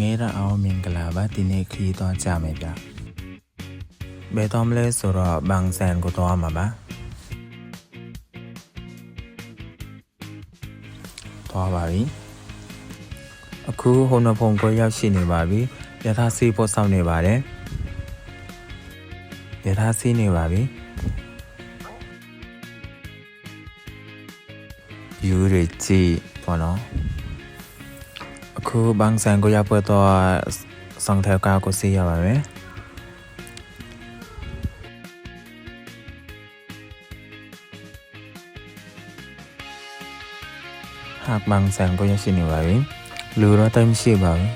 ငယ်ရအောင်မင်္ဂလာပါဒီနေ့ခရီးသွားကြမယ်ဗျဘယ်တော့မလဲဆိုတော့ဘန်ဆန်ကိုသွားမှာပါသွားပါပြီအခုဟိုနဖုံကိုရောက်ရှိနေပါပြီယထာစီပို့ဆောင်နေပါတယ်ယထာစီနေပါပြီ view တွေကြည့်ပေါ့နော် အခုဘန်ဆန်ကိုရောက်ပေါ်တော့ဆောင်ထဲကားကိုစီးရပါမယ်หากบางแสนก็ยังชินอยู่ပါပြီလူတော့တိတ်မရှိပါဘူး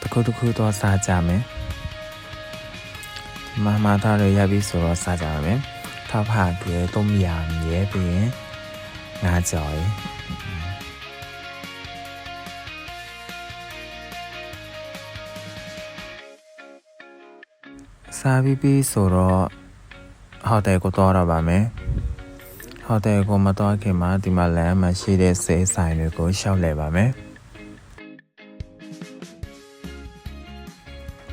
တစ်ခုတစ်ခုတော့စားကြမယ်မမသားတွေရပြီဆိုတော့စားကြပါမယ်ထောက်ဖာကဲต้มยำရဲပြီးရင် ငါးကြော်ရယ်စားပြီးပြီဆိုတော့ဟိုတယ်ကိုတော့ရပါမယ်ဟိုတယ်ကိုမတော့ခင်မှာဒီမှာလမ်းမှာရှိတဲ့စေးဆိုင်တွေကိုရှောက်လဲပါမယ်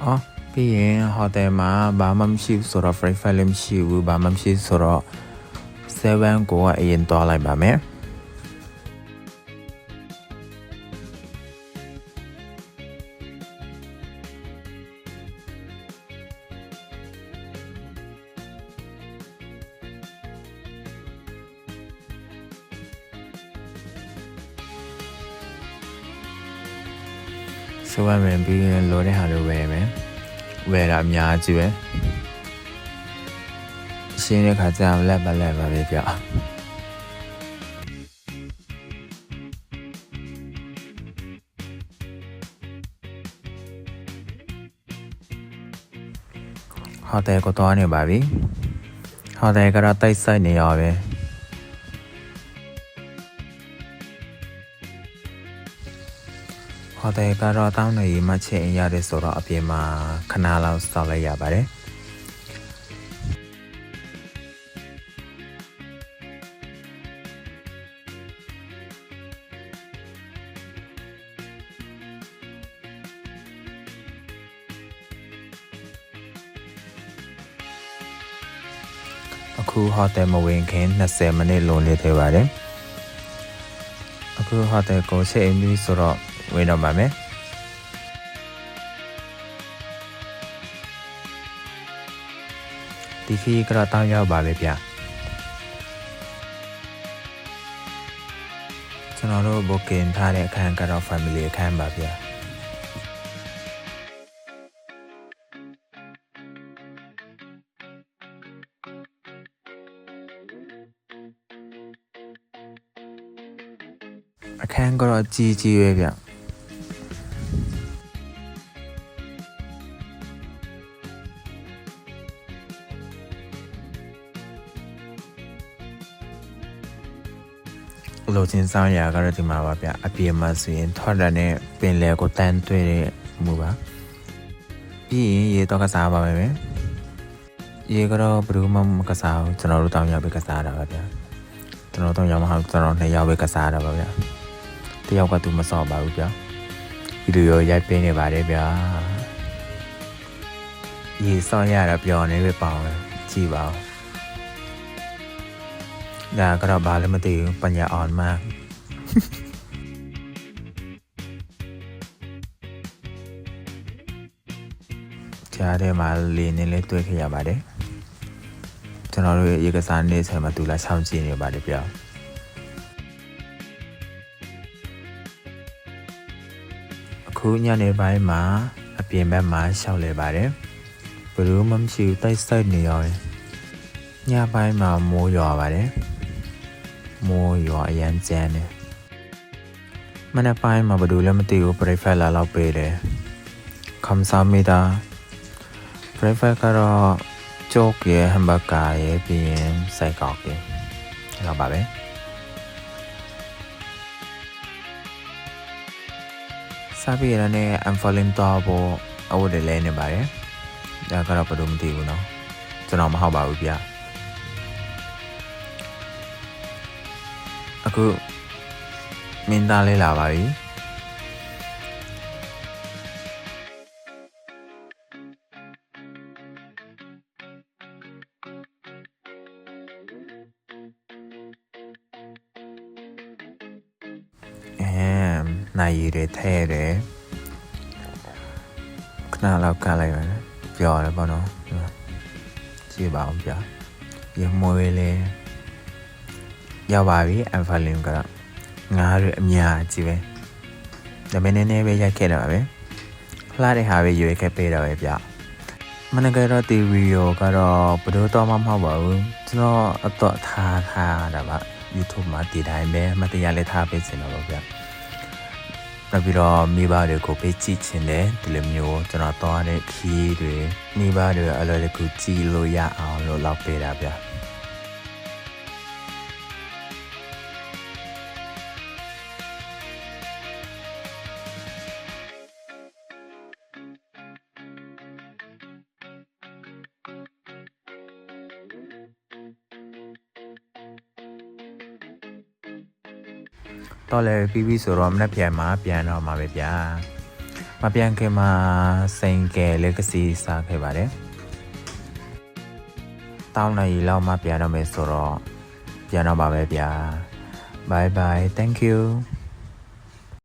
အော်ပြီးရင်ဟိုတယ်မှာဘာမှမရှိဘူးဆိုတော့ free file လည်းမရှိဘူးဘာမှမရှိဆိုတော့ 7ကိုအရင်တော့လိုက်ပါမယ်ဆိုပါမယ်ပြီးရင်လိုတဲ့ဟာလို ရှင်းတဲ့ခါကျရင်လက်ပါလက်ပါပဲပြဟိုတယ်ကိုတော့နေပါပြီဟိုတယ်ကတော့တိတ်ဆိတ်နေရောပဲဟိုတယ်ကတော့တောင်းနေမှချင်းရတယ်ဆိုတော့အပြင်မှာခဏလောက်စောက်လိုက်ရပါတယ် အခုဟိုတယ်မဝင်ခင်20မိနစ်လုံးလေးသေးပါတယ်အခုဟိုတယ်ကိုချက်အင်းပြီးဆိုတော့ဝင်တော့ပါမယ်ဒီခီးကတော့တောင်းရောက်ပါလေဗျကျွန်တော်တို့ booking ထားတဲ့အခန်းကတော့ family အခန်းပါဗျ အခန်းကတော့ကြီးကြီးပဲဗျလိုချင်ဆောင်ရာကတော့ဒီမှာပါဗျအပြင်မှာဆိုရင်ထော်ရတဲ့ပင်လယ်ကိုတန်းတွေ့တဲ့မူပါပြီးရင်ရေတော့ကစားပါမယ်ရေကတော့ဘယ်သူမှမကစားဘူးကျွန်တော်တို့တောင်းရောက်ပဲကစားတာပါဗျကျွန်တော်တော့ရောက်မှဟောကျွန်တော်နှစ်ယောက်ပဲကစားတာပါဗျ တယောက်ကသူမဆောင်ပါဘူးဗျာဒီလိုရောရိုက်ပင်းနေပါတယ်ဗျာရေဆောင်ရတာပျော်နေပဲပေါ့ကြည့်ပါဦးဒါကတော့ဘာလည်းမသိဘူးပညာအောင်မှာကြားထဲမှာလေနေလေးတွေ့ခဲ့ရပါတယ်ကျွန်တော်တို့ရေကစားနေဆိုင်မှာသူလာဆောင်ကြည့်နေပါတယ်ပြော ခုညနေပိုင်းမှာအပြင်ဘက်မှာရှောက်လဲပါတယ်ဘယ်လိုမှမရှိဘူးတိုက်ဆိုင်နေရောညပိုင်းမှာမိုးရွာပါတယ်မိုးရွာအရန်ကျန်းတယ်မနေ့ပိုင်းမှာဘယ်သူလည်းမသိဘူး breakfast လာတော့ပေးတယ်ခမ်ဆာမီတာ breakfast ကတော့ကျိုးကရဟမ်ဘာဂါရပြီးရင်စိုက်ကောက်တယ်အဲ့တော့ပါပဲ စာပြေရတဲ့ unfollowing တော့ပေါ့အဝတ်တွေလဲနေပါတယ်ဒါကတော့ဘာလို့မသိဘူးနော်ကျွန်တော်မဟုတ်ပါဘူးဗျအခုမင်းသားလေးလာပါပြီ နိုင်ရည်တွေထဲတယ်ခဏလောက်ကလိုက်ပါနဲ့ပြောရတယ်ပေါ့နော်ဒီမှာကြည့်ပါအောင်ပြရမွေးလေးရောက်ပါပြီအန်ဖာလင်ကငါးရအများကြီးပဲဒါပေမဲ့နည်းနည်းပဲရိုက်ခဲ့တာပါပဲလှတဲ့ဟာပဲရွေးခဲ့ပေးတော့ပဲဗျမနကတော့တီဗီယိုကတော့ဘယ်လိုတော့မှမဟုတ်ပါဘူးကျွန်တော်အတော့ထားထားတာပါ YouTube မှာဒီတိုင်းပဲမတရားလေးထားပေးချင်တော့ပါဗျ နောက်ပြီးတော့မိဘတွေကိုပေးကြည့်ချင်တယ်ဒီလိုမျိုးကျွန်တော်သွားတဲ့ခီးတွေမိဘတွေအလွယ်တကူကြည့်လို့ရအောင်လို့လောက်ပေးတာဗျ တော့လည်းပြီးပြီဆိုတော့မနေ့ပြန်มาပြန်တော့မှာပဲဗျာမပြန်ခင်မှာစိန်ကယ်လက်စီစားခဲ့ပါတယ်တောင်းနိုင်လောက်မှပြန်တော့မယ်ဆိုတော့ပြန်တော့ပါပဲဗျာ bye bye thank you